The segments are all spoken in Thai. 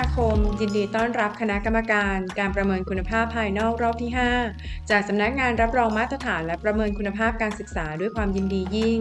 นวิทยาคม ยินดีต้อนรับคณะกรรมการ การประเมินคุณภาพภายนอกรอบที่ 5 จากสำนักงานรับรองมาตรฐานและประเมินคุณภาพการศึกษาด้วยความยินดียิ่ง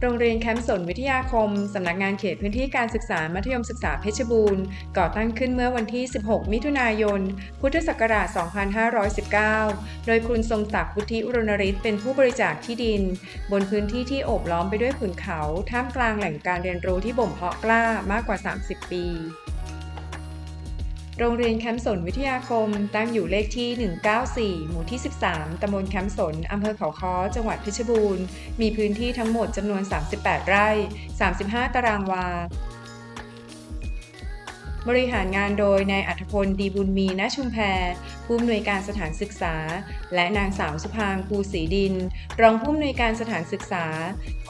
โรงเรียนแคมป์สนวิทยาคม สำนักงานเขตพื้นที่การศึกษามัธยมศึกษาเพชรบูรณ์ ก่อตั้งขึ้นเมื่อวันที่ 16 มิถุนายน พุทธศักราช 2519 โดยคุณทรงศักดิ์พุทธิอุรณริศเป็นผู้บริจาคที่ดิน บนพื้นที่ที่โอบล้อมไปด้วยขุนเขา ท่ามกลางแหล่งการเรียนรู้ที่บ่มเพาะกล้ามากกว่า 30 ปี โรงเรียนแคมป์สนวิทยาคมตั้งอยู่เลขที่ 194 หมู่ที่ 13 ตำบลแคมป์สนอำเภอเขาค้อ จังหวัดเพชรบูรณ์ มีพื้นที่ทั้งหมดจำนวน 38 ไร่ 35 ตารางวา บริหารงานโดยนายอัธพล ดีบุญมีณชุมแพผู้อำนวยการสถานศึกษา และนางสาวสุพางภูศรีดิน รองผู้อำนวยการสถานศึกษา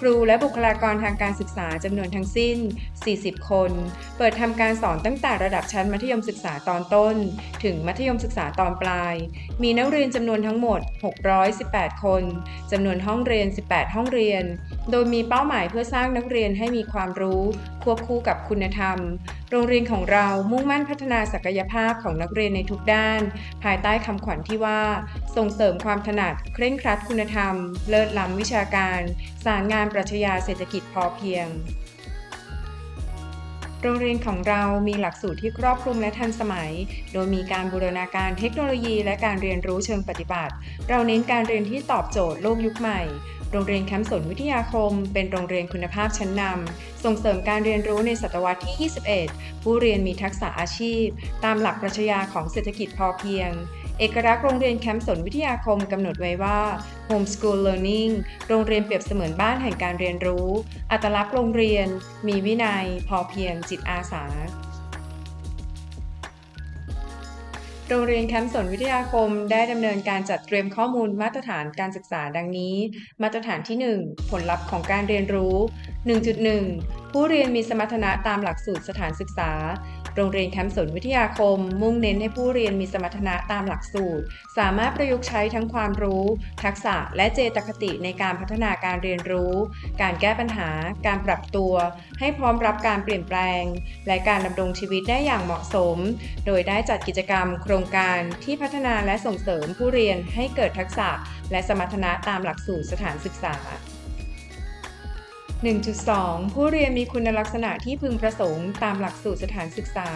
ครูและบุคลากรทางการศึกษาจำนวนทั้งสิ้น 40 คน เปิดทำการสอนตั้งแต่ระดับชั้นมัธยมศึกษาตอนต้น ถึงมัธยมศึกษาตอนปลาย มีนักเรียนจำนวนทั้งหมด 618 คนจำนวนห้องเรียน 18 ห้องเรียน โดยมีเป้าหมายเพื่อสร้างนักเรียนให้มีความรู้ ควบคู่กับคุณธรรม โรงเรียนของเรามุ่งมั่นพัฒนาศักยภาพของนักเรียนในทุกด้านภายใต้คำขวัญที่ว่า ส่งเสริมความถนัด เคร่งครัดคุณธรรม เลิศล้ำวิชาการ สารงานปรัชญาเศรษฐกิจพอเพียง โรงเรียนของเรามีหลักสูตรที่ครอบคลุมและทันสมัย โดยมีการบูรณาการเทคโนโลยีและการเรียนรู้เชิงปฏิบัติ เราเน้นการเรียนที่ตอบโจทย์โลกยุคใหม่ โรงเรียนแคมป์สนวิทยาคม เป็นโรงเรียนคุณภาพชั้นนำส่งเสริมการเรียนรู้ในศตวรรษที่ 21 ผู้เรียนมีทักษะอาชีพ ตามหลักปรัชญาของเศรษฐกิจพอเพียง เอกลักษณ์โรงเรียนแคมป์สนวิทยาคมกำหนดไว้ว่า Homeschool Learning โรงเรียนเปรียบเสมือนบ้านแห่งการเรียนรู้ อัตลักษณ์โรงเรียน มีวินัย พอเพียง จิตอาสา โรงเรียนแคมป์สนวิทยาคมได้ดำเนินการจัดเตรียมข้อมูลมาตรฐานการศึกษาดังนี้ มาตรฐานที่ 1 ผลลัพธ์ของการเรียนรู้ 1.1 ผู้เรียนมีสมรรถนะตามหลักสูตรสถานศึกษา โรงเรียนแคมป์สนวิทยาคม มุ่งเน้นให้ผู้เรียนมีสมรรถนะตามหลักสูตร สามารถประยุกต์ใช้ทั้งความรู้ ทักษะและเจตคติในการพัฒนาการเรียนรู้ การแก้ปัญหา การปรับตัว ให้พร้อมรับการเปลี่ยนแปลง และการดำรงชีวิตได้อย่างเหมาะสม โดยได้จัดกิจกรรม โครงการที่พัฒนาและส่งเสริมผู้เรียนให้เกิดทักษะ และสมรรถนะตามหลักสูตรสถานศึกษา 1.2 ผู้เรียนมีคุณลักษณะที่พึงประสงค์ตามหลักสูตรสถานศึกษา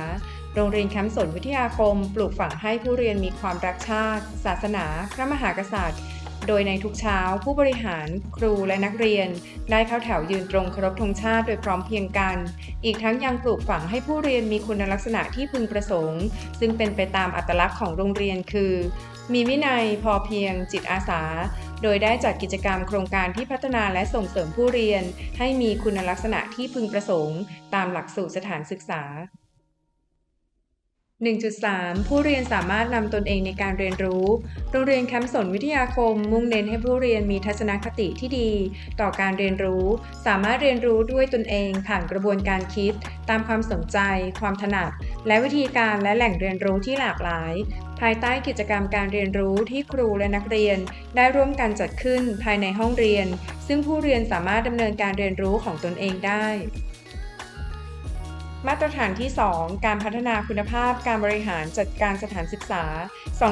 โรงเรียนแคมป์สนวิทยาคม ปลูกฝังให้ผู้เรียนมีความรักชาติ ศาสนา พระมหากษัตริย์ โดยในทุกเช้า ผู้บริหาร ครูและนักเรียน ได้เข้าแถวยืนตรงเคารพธงชาติโดยพร้อมเพียงกัน อีกทั้งยังปลูกฝังให้ผู้เรียนมีคุณลักษณะที่พึงประสงค์ ซึ่งเป็นไปตามอัตลักษณ์ของโรงเรียนคือ มีวินัยพอเพียงจิตอาสา โดยได้จัดกิจกรรมโครงการที่พัฒนาและส่งเสริมผู้เรียน ให้มีคุณลักษณะที่พึงประสงค์ ตามหลักสูตรสถานศึกษา 1.3 ผู้เรียนสามารถนำตนเองในการเรียนรู้ โรงเรียนแคมป์สนวิทยาคม มุ่งเน้นให้ผู้เรียนมีทัศนคติที่ดี ต่อการเรียนรู้ สามารถเรียนรู้ด้วยตนเองผ่านกระบวนการคิด ตามความสนใจ ความถนัด และวิธีการและแหล่งเรียนรู้ที่หลากหลาย ภายใต้กิจกรรมการเรียนรู้ที่ครูและนักเรียน ได้ร่วมกันจัดขึ้นภายในห้องเรียน ซึ่งผู้เรียนสามารถดำเนินการเรียนรู้ของตนเองได้ มาตรฐานที่ 2 การพัฒนาคุณภาพการบริหารจัดการสถานศึกษา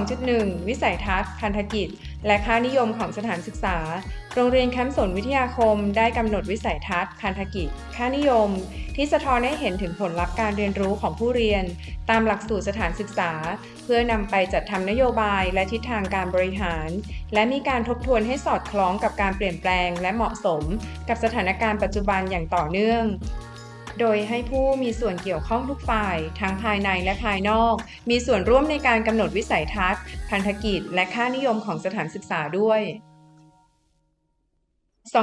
2.1 วิสัยทัศน์ พันธกิจ และค่านิยมของสถานศึกษา โรงเรียนแคมป์สนวิทยาคม ได้กำหนดวิสัยทัศน์พันธกิจ ค่านิยม ที่สะท้อนให้เห็นถึงผลลัพธ์การเรียนรู้ของผู้เรียน ตามหลักสูตรสถานศึกษา เพื่อนำไปจัดทำนโยบายและทิศทางการบริหาร และมีการทบทวนให้สอดคล้องกับการเปลี่ยนแปลง และเหมาะสม กับสถานการณ์ปัจจุบันอย่างต่อเนื่อง โดยให้ผู้มีส่วนเกี่ยวข้องทุกฝ่าย ทั้งภายในและภายนอก มีส่วนร่วมในการกำหนดวิสัยทัศน์ พันธกิจ และค่านิยมของสถานศึกษาด้วย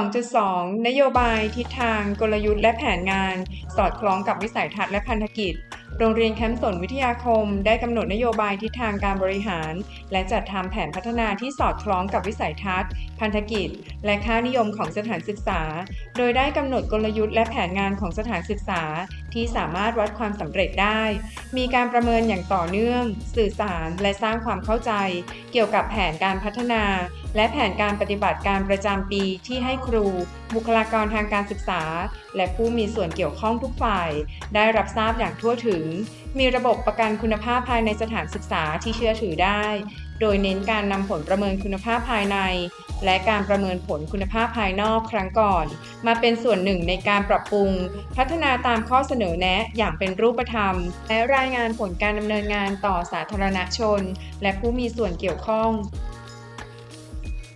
2.2 นโยบายทิศทางกลยุทธ์และแผนงาน สอดคล้องกับวิสัยทัศน์และพันธกิจ โรงเรียนแคมป์สนวิทยาคม ได้กำหนดนโยบายทิศทางการบริหาร และจัดทำแผนพัฒนาที่สอดคล้องกับวิสัยทัศน์ พันธกิจ และค่านิยมของสถานศึกษา โดยได้กำหนดกลยุทธ์และแผนงานของสถานศึกษา ที่สามารถวัดความสำเร็จได้ มีการประเมินอย่างต่อเนื่อง สื่อสารและสร้างความเข้าใจ เกี่ยวกับแผนการพัฒนา และแผนการปฏิบัติการประจำปีที่ให้ครู บุคลากรทางการศึกษา และผู้มีส่วนเกี่ยวข้องทุกฝ่าย ได้รับทราบอย่างทั่วถึง มีระบบประกันคุณภาพภายในสถานศึกษาที่เชื่อถือได้ โดยเน้นการนำผลประเมินคุณภาพภายใน และการประเมินผลคุณภาพภายนอกครั้งก่อน มาเป็นส่วนหนึ่งในการปรับปรุง พัฒนาตามข้อเสนอแนะอย่างเป็นรูปธรรม และรายงานผลการดำเนินงานต่อสาธารณชน และผู้มีส่วนเกี่ยวข้อง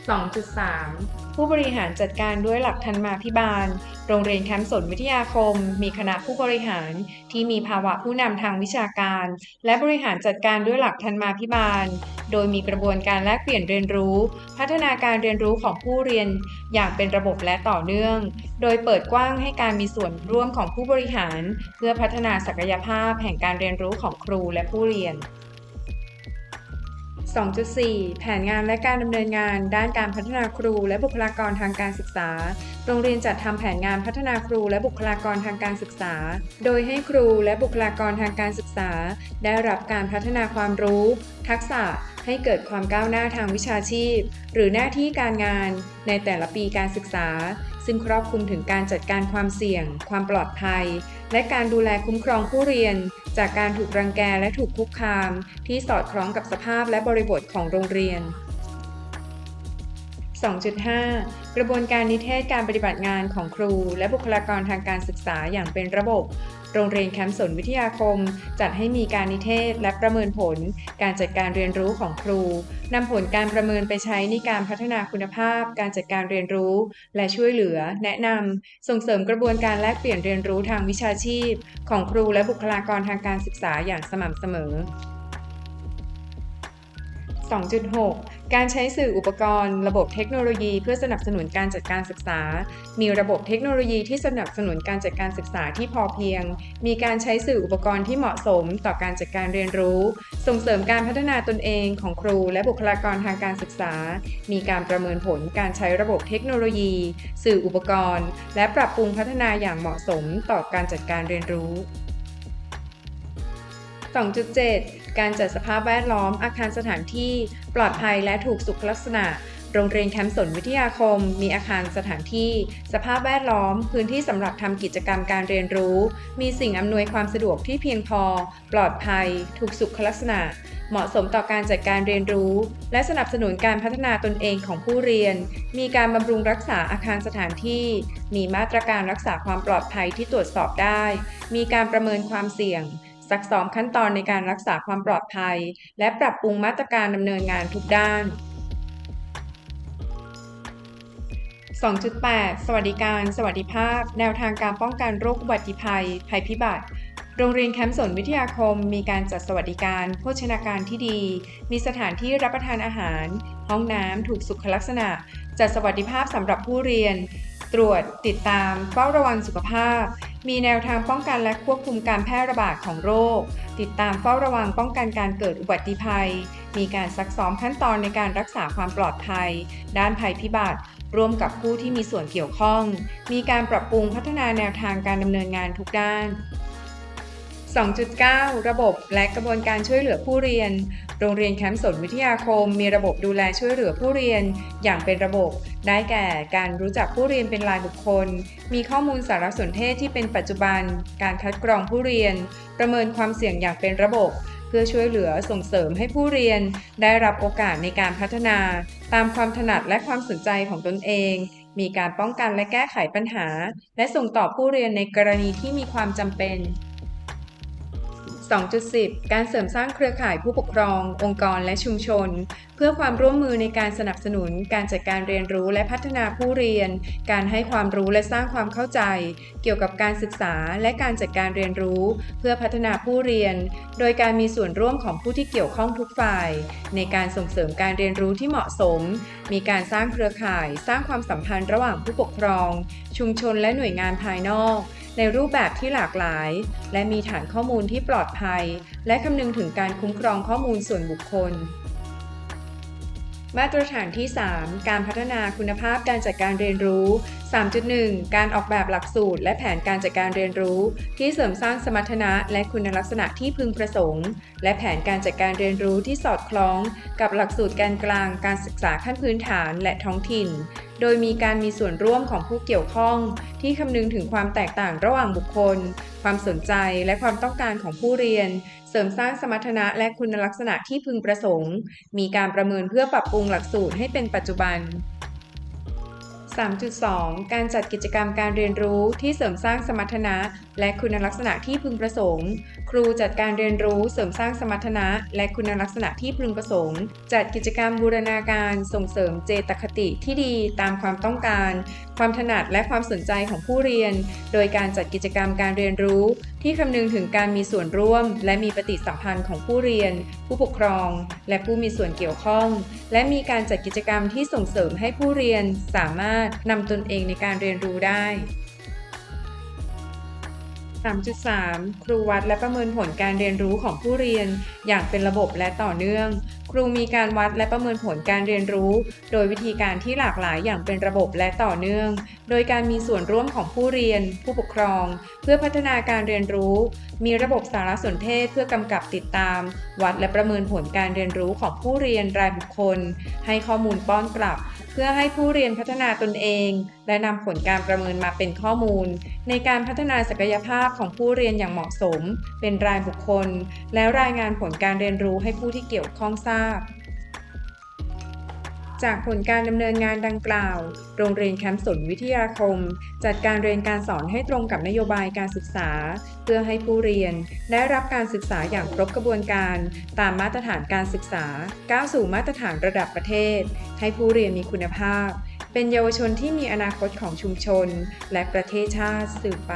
2.3 ผู้บริหารจัดการด้วยหลักธรรมาภิบาล โรงเรียนแคมป์สนวิทยาคม มีคณะผู้บริหารที่มีภาวะผู้นำทางวิชาการ และบริหารจัดการด้วยหลักธรรมาภิบาล โดยมีกระบวนการแลกเปลี่ยนเรียนรู้ พัฒนาการเรียนรู้ของผู้เรียนอย่างเป็นระบบและต่อเนื่อง โดยเปิดกว้างให้การมีส่วนร่วมของผู้บริหาร เพื่อพัฒนาศักยภาพแห่งการเรียนรู้ของครูและผู้เรียน 2.4 แผนงานและการดำเนินงาน ด้านการพัฒนาครูและบุคลากรทางการศึกษา โรงเรียนจัดทำแผนงานพัฒนาครูและบุคลากรทางการศึกษา โดยให้ครูและบุคลากรทางการศึกษา ได้รับการพัฒนาความรู้ ทักษะให้เกิดความก้าวหน้าทางวิชาชีพ หรือหน้าที่การงานในแต่ละปีการศึกษา ซึ่งครอบคลุมถึงการจัดการความเสี่ยง ความปลอดภัย และการดูแลคุ้มครองผู้เรียน จากการถูกรังแกและถูกคุกคาม ที่สอดคล้องกับสภาพและบริบทของโรงเรียน 2.5 กระบวนการนิเทศการปฏิบัติงานของครู และบุคลากรทางการศึกษาอย่างเป็นระบบ โรงเรียนแคมป์สนวิทยาคม จัดให้มีการนิเทศและประเมินผล การจัดการเรียนรู้ของครูนำผลการประเมินไปใช้ในการพัฒนาคุณภาพ การจัดการเรียนรู้ และช่วยเหลือ แนะนำส่งเสริมกระบวนการแลกเปลี่ยนเรียนรู้ทางวิชาชีพ ของครูและบุคลากรทางการศึกษาอย่างสม่ำเสมอ 2.6 การใช้สื่ออุปกรณ์ ระบบเทคโนโลยีเพื่อสนับสนุนการจัดการศึกษา มีระบบเทคโนโลยีที่สนับสนุนการจัดการศึกษาที่พอเพียง มีการใช้สื่ออุปกรณ์ที่เหมาะสมต่อการจัดการเรียนรู้ ส่งเสริมการพัฒนาตนเองของครูและบุคลากรทางการศึกษา มีการประเมินผลการใช้ระบบเทคโนโลยี สื่ออุปกรณ์ และปรับปรุงพัฒนาอย่างเหมาะสมต่อการจัดการเรียนรู้ 2.7 การจัดสภาพแวดล้อม อาคารสถานที่ ปลอดภัยและถูกสุขลักษณะ โรงเรียนแคมป์สนวิทยาคม มีอาคารสถานที่ สภาพแวดล้อม พื้นที่สำหรับทำกิจกรรมการเรียนรู้ มีสิ่งอำนวยความสะดวกที่เพียงพอ ปลอดภัย ถูกสุขลักษณะ เหมาะสมต่อการจัดการเรียนรู้ และสนับสนุนการพัฒนาตนเองของผู้เรียน มีการบำรุงรักษาอาคารสถานที่ มีมาตรการรักษาความปลอดภัยที่ตรวจสอบได้ มีการประเมินความเสี่ยง ซักซ้อมขั้นตอนในการรักษาความปลอดภัย และปรับปรุงมาตรการดำเนินงานทุกด้าน 2.8 สวัสดิการ สวัสดิภาพ แนวทางการป้องกันโรคอุบัติภัย ภัยพิบัติ โรงเรียนแคมป์สนวิทยาคม มีการจัดสวัสดิการ โภชนาการที่ดี มีสถานที่รับประทานอาหาร ห้องน้ำถูกสุขลักษณะ จัดสวัสดิภาพสำหรับผู้เรียน ตรวจ ติดตาม เฝ้าระวังสุขภาพ มีแนวทางป้องกันและควบคุมการแพร่ระบาดของโรค ติดตามเฝ้าระวังป้องกันการเกิดอุบัติภัย มีการซักซ้อมขั้นตอนในการรักษาความปลอดภัย ด้านภัยพิบัติ ร่วมกับผู้ที่มีส่วนเกี่ยวข้อง มีการปรับปรุงพัฒนาแนวทางการดำเนินงานทุกด้าน 2.9 ระบบและกระบวนการช่วยเหลือผู้เรียน โรงเรียนแคมป์สนวิทยาคม มีระบบดูแลช่วยเหลือผู้เรียน อย่างเป็นระบบ ได้แก่การรู้จักผู้เรียนเป็นรายบุคคล มีข้อมูลสารสนเทศที่เป็นปัจจุบัน การคัดกรองผู้เรียน ประเมินความเสี่ยงอย่างเป็นระบบ เพื่อช่วยเหลือส่งเสริมให้ผู้เรียน ได้รับโอกาสในการพัฒนา ตามความถนัดและความสนใจของตนเองมีการป้องกันและแก้ไขปัญหา และส่งต่อผู้เรียนในกรณีที่มีความจำเป็น 2.10 การเสริมสร้างเครือข่ายผู้ปกครอง องค์กรและชุมชน เพื่อความร่วมมือในการสนับสนุน การจัดการเรียนรู้และพัฒนาผู้เรียน การให้ความรู้และสร้างความเข้าใจ เกี่ยวกับการศึกษาและการจัดการเรียนรู้ เพื่อพัฒนาผู้เรียน โดยการมีส่วนร่วมของผู้ที่เกี่ยวข้องทุกฝ่าย ในการส่งเสริมการเรียนรู้ที่เหมาะสม มีการสร้างเครือข่าย สร้างความสัมพันธ์ระหว่างผู้ปกครอง ชุมชนและหน่วยงานภายนอก ในรูปแบบที่หลากหลาย และมีฐานข้อมูลที่ปลอดภัย และคำนึงถึงการคุ้มครองข้อมูลส่วนบุคคล มาตรฐานที่ 3 การพัฒนาคุณภาพการจัดการเรียนรู้ 3.1 การออกแบบหลักสูตร และแผนการจัดการเรียนรู้ ที่เสริมสร้างสมรรถนะ และคุณลักษณะที่พึงประสงค์ และแผนการจัดการเรียนรู้ที่สอดคล้อง กับหลักสูตรการกลาง การศึกษาขั้นพื้นฐานและท้องถิ่น โดยมีการมีส่วนร่วมของผู้เกี่ยวข้อง ที่คำนึงถึงความแตกต่างระหว่างบุคคล ความสนใจและความต้องการของผู้เรียน เสริมสร้างสมรรถนะและคุณลักษณะที่พึงประสงค์ มีการประเมินเพื่อปรับปรุงหลักสูตรให้เป็นปัจจุบัน 3.2 การจัดกิจกรรมการเรียนรู้ที่เสริมสร้างสมรรถนะ และคุณลักษณะที่พึงประสงค์ ครูจัดการเรียนรู้เสริมสร้างสมรรถนะ และคุณลักษณะที่พึงประสงค์ จัดกิจกรรมบูรณาการส่งเสริมเจตคติที่ดีตามความต้องการ ความถนัดและความสนใจของผู้เรียน โดยการจัดกิจกรรมการเรียนรู้ที่คำนึงถึงการมีส่วนร่วม และมีปฏิสัมพันธ์ของผู้เรียน ผู้ปกครอง และผู้มีส่วนเกี่ยวข้อง และมีการจัดกิจกรรมที่ส่งเสริมให้ผู้เรียนสามารถนำตนเองในการเรียนรู้ได้ 3.3 ครูวัดและประเมินผลการเรียนรู้ของผู้เรียน อย่างเป็นระบบและต่อเนื่อง ครูมีการวัดและประเมินผลการเรียนรู้ โดยวิธีการที่หลากหลายอย่างเป็นระบบและต่อเนื่อง โดยการมีส่วนร่วมของผู้เรียน ผู้ปกครอง เพื่อพัฒนาการเรียนรู้ มีระบบสารสนเทศเพื่อกำกับติดตาม วัดและประเมินผลการเรียนรู้ของผู้เรียนรายบุคคล ให้ข้อมูลป้อนกลับ เพื่อให้ผู้เรียนพัฒนาตนเอง และนำผลการประเมินมาเป็นข้อมูล ในการพัฒนาศักยภาพของผู้เรียนอย่างเหมาะสม เป็นรายบุคคล และรายงานผลการเรียนรู้ให้ผู้ที่เกี่ยวข้องทราบ จากผลการดำเนินงานดังกล่าว โรงเรียนแคมป์สนวิทยาคม จัดการเรียนการสอนให้ตรงกับนโยบายการศึกษา เพื่อให้ผู้เรียนได้รับการศึกษาอย่างครบกระบวนการ ตามมาตรฐานการศึกษา ก้าวสู่มาตรฐานระดับประเทศ ให้ผู้เรียนมีคุณภาพ เป็นเยาวชนที่มีอนาคตของชุมชน และประเทศชาติสืบไป